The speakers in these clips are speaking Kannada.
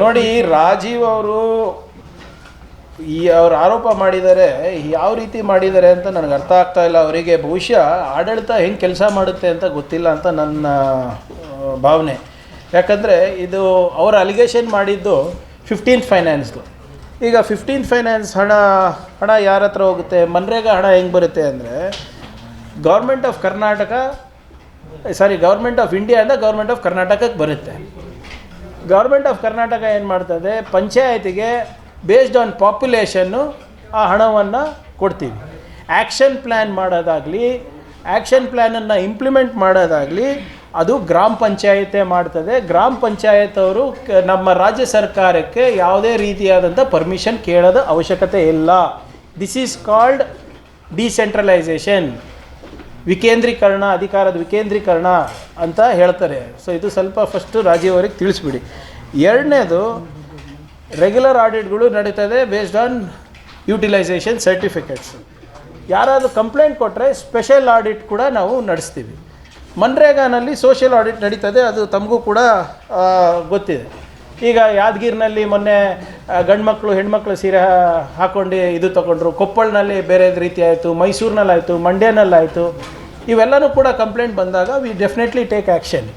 ನೋಡಿ, ರಾಜೀವ್ ಅವರು ಈ ಅವ್ರು ಆರೋಪ ಮಾಡಿದ್ದಾರೆ ಯಾವ ರೀತಿ ಮಾಡಿದ್ದಾರೆ ಅಂತ ನನಗೆ ಅರ್ಥ ಆಗ್ತಾ ಇಲ್ಲ. ಅವರಿಗೆ ಬಹುಶಃ ಆಡಳಿತ ಹೆಂಗೆ ಕೆಲಸ ಮಾಡುತ್ತೆ ಅಂತ ಗೊತ್ತಿಲ್ಲ ಅಂತ ನನ್ನ ಭಾವನೆ. ಯಾಕಂದರೆ ಇದು ಅವರ ಅಲಿಗೇಷನ್ ಮಾಡಿದ್ದು ಫಿಫ್ಟೀನ್ ಫೈನಾನ್ಸ್ದು ಈಗ ಫಿಫ್ಟೀನ್ತ್ ಫೈನಾನ್ಸ್ ಹಣ ಹಣ ಯಾರ ಹತ್ರ ಹೋಗುತ್ತೆ, ಮನ್ರೇಗಾ ಹಣ ಹೆಂಗೆ ಬರುತ್ತೆ ಅಂದರೆ government of Karnataka sorry government of India ಇಂಡಿಯಾದ ಗೌರ್ಮೆಂಟ್ ಆಫ್ ಕರ್ನಾಟಕಕ್ಕೆ ಬರುತ್ತೆ. ಗೌರ್ಮೆಂಟ್ ಆಫ್ ಕರ್ನಾಟಕ ಏನು ಮಾಡ್ತದೆ, ಪಂಚಾಯತಿಗೆ ಬೇಸ್ಡ್ ಆನ್ ಪಾಪ್ಯುಲೇಷನ್ನು ಆ ಹಣವನ್ನು ಕೊಡ್ತೀವಿ. ಆ್ಯಕ್ಷನ್ ಪ್ಲ್ಯಾನ್ ಮಾಡೋದಾಗಲಿ ಆ್ಯಕ್ಷನ್ ಪ್ಲ್ಯಾನನ್ನು ಇಂಪ್ಲಿಮೆಂಟ್ ಮಾಡೋದಾಗಲಿ, ಅದು ಗ್ರಾಮ ಪಂಚಾಯತೆ ಮಾಡ್ತದೆ. ಗ್ರಾಮ ಪಂಚಾಯತ್ ಅವರು ನಮ್ಮ ರಾಜ್ಯ ಸರ್ಕಾರಕ್ಕೆ ಯಾವುದೇ ರೀತಿಯಾದಂಥ ಪರ್ಮಿಷನ್ ಕೇಳೋದ ಅವಶ್ಯಕತೆ ಇಲ್ಲ. ದಿಸ್ ಈಸ್ ಕಾಲ್ಡ್ ಡಿಸೆಂಟ್ರಲೈಸೇಷನ್ ವಿಕೇಂದ್ರೀಕರಣ, ಅಧಿಕಾರದ ವಿಕೇಂದ್ರೀಕರಣ ಅಂತ ಹೇಳ್ತಾರೆ. ಸೊ ಇದು ಸ್ವಲ್ಪ ಫಸ್ಟು ರಾಜೀವರಿಗೆ ತಿಳಿಸ್ಬಿಡಿ. ಎರಡನೇದು ರೆಗ್ಯುಲರ್ ಆಡಿಟ್ಗಳು ನಡೀತದೆ ಬೇಸ್ಡ್ ಆನ್ ಯುಟಿಲೈಸೇಷನ್ ಸರ್ಟಿಫಿಕೇಟ್ಸ್ ಯಾರಾದರೂ ಕಂಪ್ಲೇಂಟ್ ಕೊಟ್ಟರೆ ಸ್ಪೆಷಲ್ ಆಡಿಟ್ ಕೂಡ ನಾವು ನಡೆಸ್ತೀವಿ. ಮನ್ರೇಗಾನಲ್ಲಿ ಸೋಷಿಯಲ್ ಆಡಿಟ್ ನಡೀತದೆ, ಅದು ತಮಗೂ ಕೂಡ ಗೊತ್ತಿದೆ. ಈಗ ಯಾದಗಿರಿನಲ್ಲಿ ಮೊನ್ನೆ ಗಂಡು ಮಕ್ಕಳು ಹೆಣ್ಮಕ್ಳು ಸೀರೆ ಹಾಕ್ಕೊಂಡು ಇದು ತಗೊಂಡ್ರು. ಕೊಪ್ಪಳನಲ್ಲಿ ಬೇರೆ ರೀತಿ ಆಯಿತು ಮೈಸೂರಿನಲ್ಲಾಯಿತು, ಮಂಡ್ಯನಲ್ಲಾಯಿತು. ಇವೆಲ್ಲನೂ ಕೂಡ ಕಂಪ್ಲೇಂಟ್ ಬಂದಾಗ ವಿ ಡೆಫಿನೆಟ್ಲಿ ಟೇಕ್ ಆ್ಯಕ್ಷನ್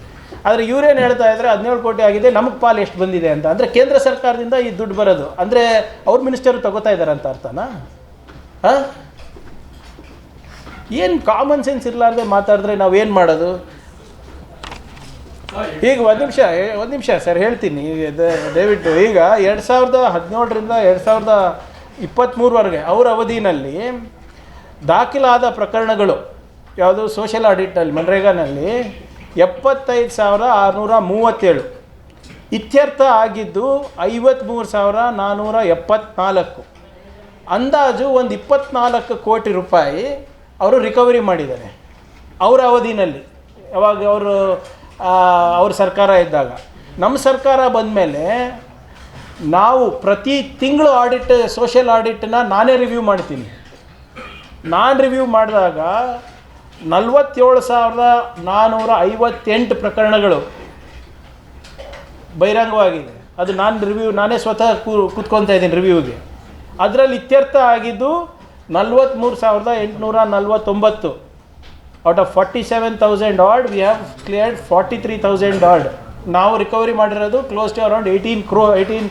ಆದರೆ ಇವರೇನು ಹೇಳ್ತಾ ಇದ್ದಾರೆ ಹದಿನೇಳು ಕೋಟಿ ಆಗಿದೆ, ನಮಗೆ ಪಾಲು ಎಷ್ಟು ಬಂದಿದೆ ಅಂತ. ಅಂದರೆ ಕೇಂದ್ರ ಸರ್ಕಾರದಿಂದ ಈ ದುಡ್ಡು ಬರೋದು. ಅಂದರೆ ಅವ್ರ ಮಿನಿಸ್ಟರು ತಗೋತಾ ಇದ್ದಾರೆ ಅಂತ ಅರ್ಥನಾ? ಹಾಂ? ಏನು ಕಾಮನ್ ಸೆನ್ಸ್ ಇರಲಾರ್ದೆ ಮಾತಾಡಿದ್ರೆ ನಾವು ಏನು ಮಾಡೋದು? ಈಗ ಒಂದು ನಿಮಿಷ ಒಂದು ನಿಮಿಷ ಸರ್, ಹೇಳ್ತೀನಿ. ದಯವಿಟ್ಟು, ಈಗ ಎರಡು ಸಾವಿರದ ಹದಿನೇಳರಿಂದ ಎರಡು ಸಾವಿರದ ಇಪ್ಪತ್ತ್ಮೂರವರೆಗೆ ಅವರ ಅವಧಿನಲ್ಲಿ ದಾಖಲಾದ ಪ್ರಕರಣಗಳು ಯಾವುದು ಸೋಷಿಯಲ್ ಆಡಿಟ್ನಲ್ಲಿ ಮನ್ರೇಗಾನಲ್ಲಿ ಎಪ್ಪತ್ತೈದು ಸಾವಿರ ಆರುನೂರ ಮೂವತ್ತೇಳು. ಇತ್ಯರ್ಥ ಆಗಿದ್ದು ಐವತ್ತ್ಮೂರು ಸಾವಿರ ನಾನ್ನೂರ ಎಪ್ಪತ್ನಾಲ್ಕು. ಅಂದಾಜು ಒಂದು ಇಪ್ಪತ್ನಾಲ್ಕು ಕೋಟಿ ರೂಪಾಯಿ ಅವರು ರಿಕವರಿ ಮಾಡಿದ್ದಾರೆ. ಅವರ ಅವಧಿನಲ್ಲಿ, ಯಾವಾಗ ಅವರು ಅವ್ರ ಸರ್ಕಾರ ಇದ್ದಾಗ. ನಮ್ಮ ಸರ್ಕಾರ ಬಂದಮೇಲೆ ನಾವು ಪ್ರತಿ ತಿಂಗಳು ಆಡಿಟ್ ಸೋಷಿಯಲ್ ಆಡಿಟನ್ನ ನಾನೇ ರಿವ್ಯೂ ಮಾಡ್ತೀನಿ. ನಾನು ರಿವ್ಯೂ ಮಾಡಿದಾಗ ನಲವತ್ತೇಳು ಸಾವಿರದ ನಾನ್ನೂರ ಐವತ್ತೆಂಟು ಪ್ರಕರಣಗಳು ಬಹಿರಂಗವಾಗಿದೆ. ಅದು ನಾನು ರಿವ್ಯೂ ನಾನೇ ಸ್ವತಃ ಕೂ, ಕೂತ್ಕೊತಾ ಇದ್ದೀನಿ ರಿವ್ಯೂಗೆ ಅದರಲ್ಲಿ ಇತ್ಯರ್ಥ ಆಗಿದ್ದು ನಲ್ವತ್ತ್ಮೂರು ಸಾವಿರದ ಎಂಟುನೂರ ನಲ್ವತ್ತೊಂಬತ್ತು. Out of forty seven thousand odd we have cleared forty three thousand odd ನಾವು ರಿಕವರಿ ಮಾಡಿರೋದು close to around eighteen crore eighteen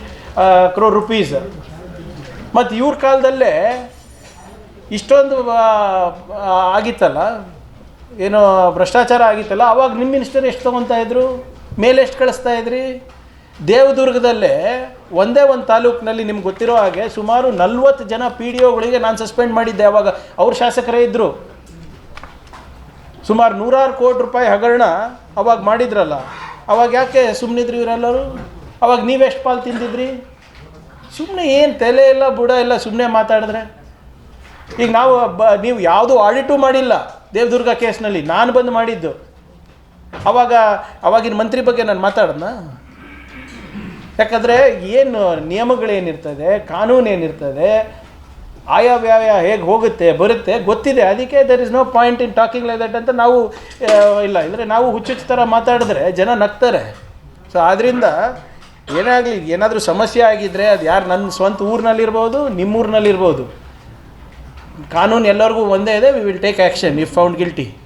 crore rupees ಮತ್ತು ಇವ್ರ ಕಾಲದಲ್ಲೇ ಇಷ್ಟೊಂದು ಆಗಿತ್ತಲ್ಲ? ಏನೋ ಭ್ರಷ್ಟಾಚಾರ ಆಗಿತ್ತಲ್ಲ, ಅವಾಗ ನಿಮ್ಮ ಮಿನಿಸ್ಟರ್ ಎಷ್ಟು ತೊಗೊತಾ ಇದ್ರು? ಮೇಲೆ ಎಷ್ಟು ಕಳಿಸ್ತಾ ಇದ್ರಿ? ದೇವದುರ್ಗದಲ್ಲೇ ಒಂದೇ ಒಂದು ತಾಲೂಕಿನಲ್ಲಿ ನಿಮ್ಗೆ ಗೊತ್ತಿರೋ ಹಾಗೆ ಸುಮಾರು ನಲ್ವತ್ತು ಜನ ಪಿ ಡಿ ಒಗಳಿಗೆ ನಾನು ಸಸ್ಪೆಂಡ್ ಮಾಡಿದ್ದೆ ಅವಾಗ. ಅವ್ರ ಶಾಸಕರೇ ಇದ್ದರು ಸುಮಾರು ನೂರಾರು ಕೋಟಿ ರೂಪಾಯಿ ಹಗರಣ ಅವಾಗ ಮಾಡಿದ್ರಲ್ಲ. ಅವಾಗ ಯಾಕೆ ಸುಮ್ಮನಿದ್ರಿ ಇವರೆಲ್ಲರೂ? ಅವಾಗ ನೀವೆಷ್ಟು ಪಾಲು ತಿಂದಿದ್ರಿ? ಸುಮ್ಮನೆ ಏನು ತಲೆ ಇಲ್ಲ, ಬುಡ ಇಲ್ಲ ಸುಮ್ಮನೆ ಮಾತಾಡಿದ್ರೆ? ಈಗ ನಾವು ಬ, ನೀವು ಯಾವುದೂ ಆಡಿಟು ಮಾಡಿಲ್ಲ. ದೇವದುರ್ಗ ಕೇಸ್ನಲ್ಲಿ ನಾನು ಬಂದು ಮಾಡಿದ್ದು. ಅವಾಗ, ಅವಾಗಿನ ಮಂತ್ರಿ ಬಗ್ಗೆ ನಾನು ಮಾತಾಡೋಣ ಯಾಕಂದರೆ ಏನು ನಿಯಮಗಳೇನಿರ್ತದೆ ಕಾನೂನು ಏನಿರ್ತದೆ ಆಯವ್ಯಯ ಹೇಗೆ ಹೋಗುತ್ತೆ, ಬರುತ್ತೆ, ಗೊತ್ತಿದೆ. ಅದಕ್ಕೆ there is no point in talking like that ಅಂತ ನಾವು ಇಲ್ಲ ಅಂದರೆ ನಾವು ಹುಚ್ಚುಚ್ಚು ಥರ ಮಾತಾಡಿದ್ರೆ ಜನ ನಗ್ತಾರೆ. ಸೊ ಆದ್ದರಿಂದ ಏನಾಗಲಿ, ಏನಾದರೂ ಸಮಸ್ಯೆ ಆಗಿದ್ದರೆ ಅದು ಯಾರು ನನ್ನ ಸ್ವಂತ ಊರಿನಲ್ಲಿರ್ಬೋದು, ನಿಮ್ಮೂರಿನಲ್ಲಿರ್ಬೋದು. ಕಾನೂನು ಎಲ್ಲರಿಗೂ ಒಂದೇ ಇದೆ we will take action if found guilty